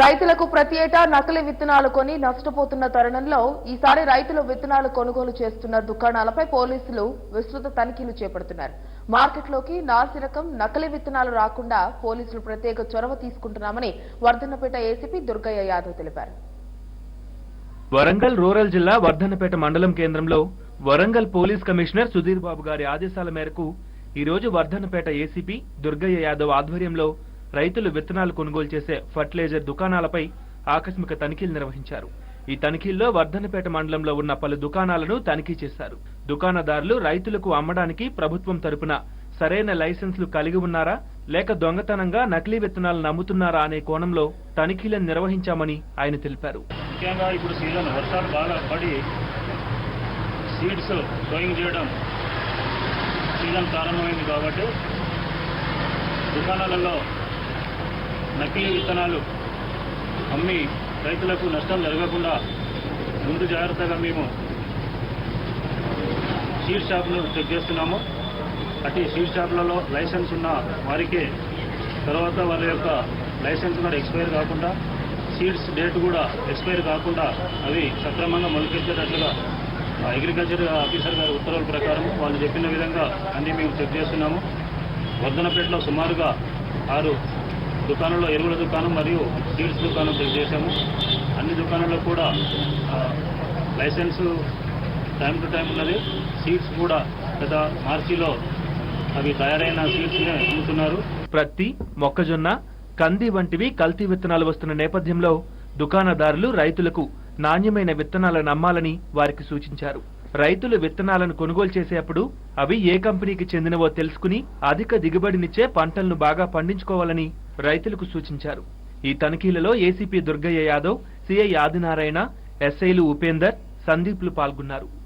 రైతులకు ప్రతి ఏటా నకిలీ విత్తనాలు కొని నష్టపోతున్న తరుణంలో ఈసారి రైతులు విత్తనాలు కొనుగోలు చేస్తున్న దుకాణాలపై పోలీసులు విస్తృత తనిఖీలు చేపడుతున్నారు. మార్కెట్లోకి నాసి రకం నకిలీ విత్తనాలు రాకుండా పోలీసులు ప్రత్యేక చొరవ తీసుకుంటున్నామని వర్ధన్నపేట ఏసీపీ దుర్గయ్య యాదవ్ తెలిపారు. వరంగల్ రూరల్ జిల్లా వర్ధన్నపేట మండలం కేంద్రంలో వరంగల్ పోలీస్ కమిషనర్ సుధీర్ బాబు గారి ఆదేశాల మేరకు ఈ రోజు వర్ధన్నపేట ఏసీపీ దుర్గయ్య యాదవ్ ఆధ్వర్యంలో రైతులు విత్తనాలు కొనుగోలు చేసే ఫర్టిలైజర్ దుకాణాలపై ఆకస్మిక తనిఖీలు నిర్వహించారు. ఈ తనిఖీల్లో వర్ధనపేట మండలంలో ఉన్న పలు దుకాణాలను తనిఖీ చేశారు. దుకాణదారులు రైతులకు అమ్మడానికి ప్రభుత్వం తరపున సరైన లైసెన్సులు కలిగి ఉన్నారా లేక దొంగతనంగా నకిలీ విత్తనాలను అమ్ముతున్నారా అనే కోణంలో తనిఖీలను నిర్వహించామని ఆయన తెలిపారు. ముఖ్యంగా ఇప్పుడు సీజన్ వర్షాలు బాగా పడి సీడ్స్ సోయింగ్ చేయడం సీజన్ ప్రారంభమైంది కాబట్టి దుకాణాలలో నకిలీ విత్తనాలు అమ్మి రైతులకు నష్టం జరగకుండా ముందు జాగ్రత్తగా మేము సీడ్ షాప్ను చెక్ చేస్తున్నాము. అటు సీడ్ షాపులలో లైసెన్స్ ఉన్న వారికే తర్వాత వాళ్ళ యొక్క లైసెన్స్ కూడా ఎక్స్పైర్ కాకుండా సీడ్స్ డేట్ కూడా ఎక్స్పైర్ కాకుండా అవి సక్రమంగా మొలకెత్తేటట్లుగా అగ్రికల్చర్ ఆఫీసర్ గారి ఉత్తర్వుల ప్రకారం వాళ్ళు చెప్పిన విధంగా అన్నీ మేము చెక్ చేస్తున్నాము. వర్ధనపేటలో సుమారుగా ఆరు దుకాణంలో ఎరువుల దుకాణం మరియు సీడ్స్ దుకాణం చెక్ చేశాము. అన్ని దుకాణాల్లో కూడా లైసెన్సు టైం టు టైం ఉన్నది. సీడ్స్ కూడా గత మార్చిలో అవి తయారైన సీడ్స్నే అమ్ముతున్నారు. ప్రత్తి మొక్కజొన్న కంది వంటివి కల్తీ విత్తనాలు వస్తున్న నేపథ్యంలో దుకాణదారులు రైతులకు నాణ్యమైన విత్తనాలను అమ్మాలని వారికి సూచించారు. రైతులు విత్తనాలను కొనుగోలు చేసేటప్పుడు అవి ఏ కంపెనీకి చెందినవో తెలుసుకుని అధిక దిగుబడినిచ్చే పంటలను బాగా పండించుకోవాలని రైతులకు సూచించారు. ఈ తనిఖీలలో ఏసీపీ దుర్గయ్య యాదవ్ సిఐ ఆదినారాయణ ఎస్ఐలు ఉపేందర్ సందీప్లు పాల్గొన్నారు.